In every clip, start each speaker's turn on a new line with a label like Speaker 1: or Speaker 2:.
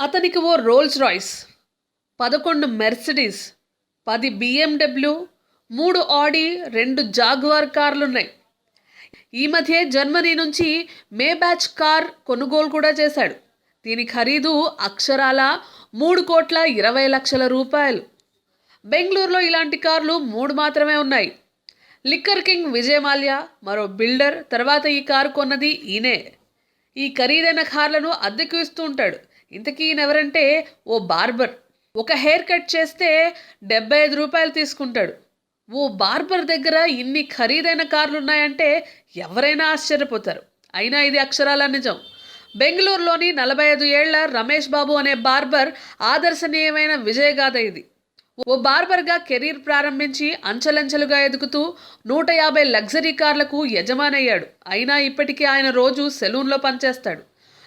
Speaker 1: అతనికి ఓ Rolls Royce పదకొండు మెర్సిడీస్ పది బిఎండబ్ల్యూ మూడు ఆడి రెండు జాగ్వార్ కార్లున్నాయి. ఈ మధ్య జర్మనీ నుంచి మే బ్యాచ్ కార్ కొనుగోలు కూడా చేశాడు. దీని ఖరీదు అక్షరాల మూడు కోట్ల ఇరవై లక్షల రూపాయలు. బెంగళూరులో ఇలాంటి కార్లు మూడు మాత్రమే ఉన్నాయి. లిక్కర్ కింగ్ విజయ్ మాల్యా మరో బిల్డర్ తర్వాత ఈ కారు కొన్నది ఈయనే. ఈ ఖరీదైన కార్లను అద్దెకు ఇస్తూ ఉంటాడు. ఇంతకీ ఈయన ఎవరంటే ఓ బార్బర్. ఒక హెయిర్ కట్ చేస్తే డెబ్బై ఐదు రూపాయలు తీసుకుంటాడు. ఓ బార్బర్ దగ్గర ఇన్ని ఖరీదైన కార్లు ఉన్నాయంటే ఎవరైనా ఆశ్చర్యపోతారు. అయినా ఇది అక్షరాల నిజం. బెంగళూరులోని నలభై ఐదు ఏళ్ళ రమేష్ బాబు అనే బార్బర్ ఆదర్శనీయమైన విజయగాథ ఇది. ఓ బార్బర్గా కెరీర్ ప్రారంభించి అంచెలంచెలుగా ఎదుగుతూ నూట యాభై లగ్జరీ కార్లకు యజమానయ్యాడు. అయినా ఇప్పటికీ ఆయన రోజు సెలూన్లో పనిచేస్తాడు.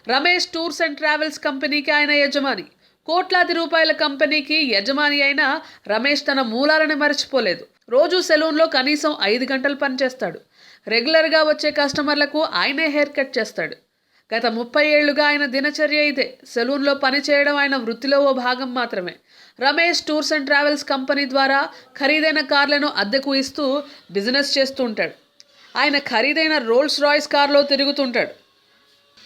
Speaker 1: రమేష్ టూర్స్ అండ్ ట్రావెల్స్ కంపెనీకి ఆయన యజమాని. కోట్లాది రూపాయల కంపెనీకి యజమాని అయిన రమేష్ తన మూలాలను మర్చిపోలేదు. రోజు సెలూన్లో కనీసం ఐదు గంటలు పనిచేస్తాడు. రెగ్యులర్గా వచ్చే కస్టమర్లకు ఆయనే హెయిర్ కట్ చేస్తాడు. గత ముప్పై ఏళ్ళుగా ఆయన దినచర్య ఇదే. సెలూన్లో పని చేయడం ఆయన వృత్తిలో ఓ భాగం మాత్రమే. Ramesh tours and travels company ద్వారా ఖరీదైన కార్లను అద్దెకు ఇస్తూ బిజినెస్ చేస్తూ ఉంటాడు. ఆయన ఖరీదైన రోల్స్ రాయ్స్ కార్లో తిరుగుతుంటాడు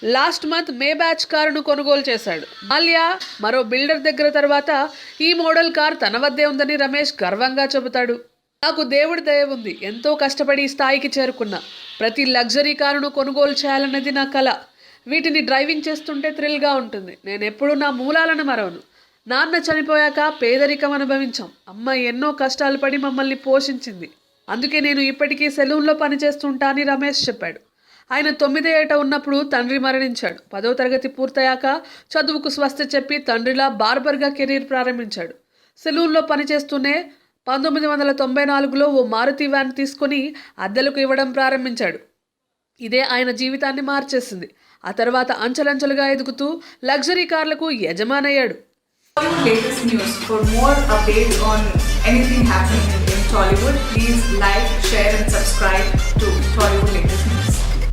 Speaker 1: లాస్ట్ మంత్ మే బ్యాచ్ కారును కొనుగోలు చేశాడు. మాల్యా మరో బిల్డర్ దగ్గర తర్వాత ఈ మోడల్ కార్ తన వద్దే ఉందని రమేష్ గర్వంగా చెబుతాడు. నాకు దేవుడి దయ ఉంది. ఎంతో కష్టపడి ఈ స్థాయికి చేరుకున్నా ప్రతి లగ్జరీ కారును కొనుగోలు చేయాలన్నది నా కళ వీటిని డ్రైవింగ్ చేస్తుంటే థ్రిల్గా ఉంటుంది. నేను ఎప్పుడూ నా మూలాలను మరవను. నాన్న చనిపోయాక పేదరికం అనుభవించాం. అమ్మ ఎన్నో కష్టాలు పడి మమ్మల్ని పోషించింది. అందుకే నేను ఇప్పటికీ సెలూన్లో పనిచేస్తుంటా అని రమేష్ చెప్పాడు. ఆయన తొమ్మిది ఏట ఉన్నప్పుడు తండ్రి మరణించాడు. పదో తరగతి పూర్తయ్యాక చదువుకు స్వస్థ చెప్పి తండ్రిలా బార్బర్గా కెరీర్ ప్రారంభించాడు. సెలూన్లో పనిచేస్తూనే పంతొమ్మిది వందల తొంభై నాలుగులో ఓ మారుతి వ్యాన్ తీసుకొని అద్దెలకు ఇవ్వడం ప్రారంభించాడు. ఇదే ఆయన జీవితాన్ని మార్చేసింది. ఆ తర్వాత అంచెలంచెలుగా ఎదుగుతూ లగ్జరీ కార్లకు యజమానయ్యాడు.
Speaker 2: Latest news. For more updates on anything happening in Tollywood, please like, share, and subscribe to Tollywood Latest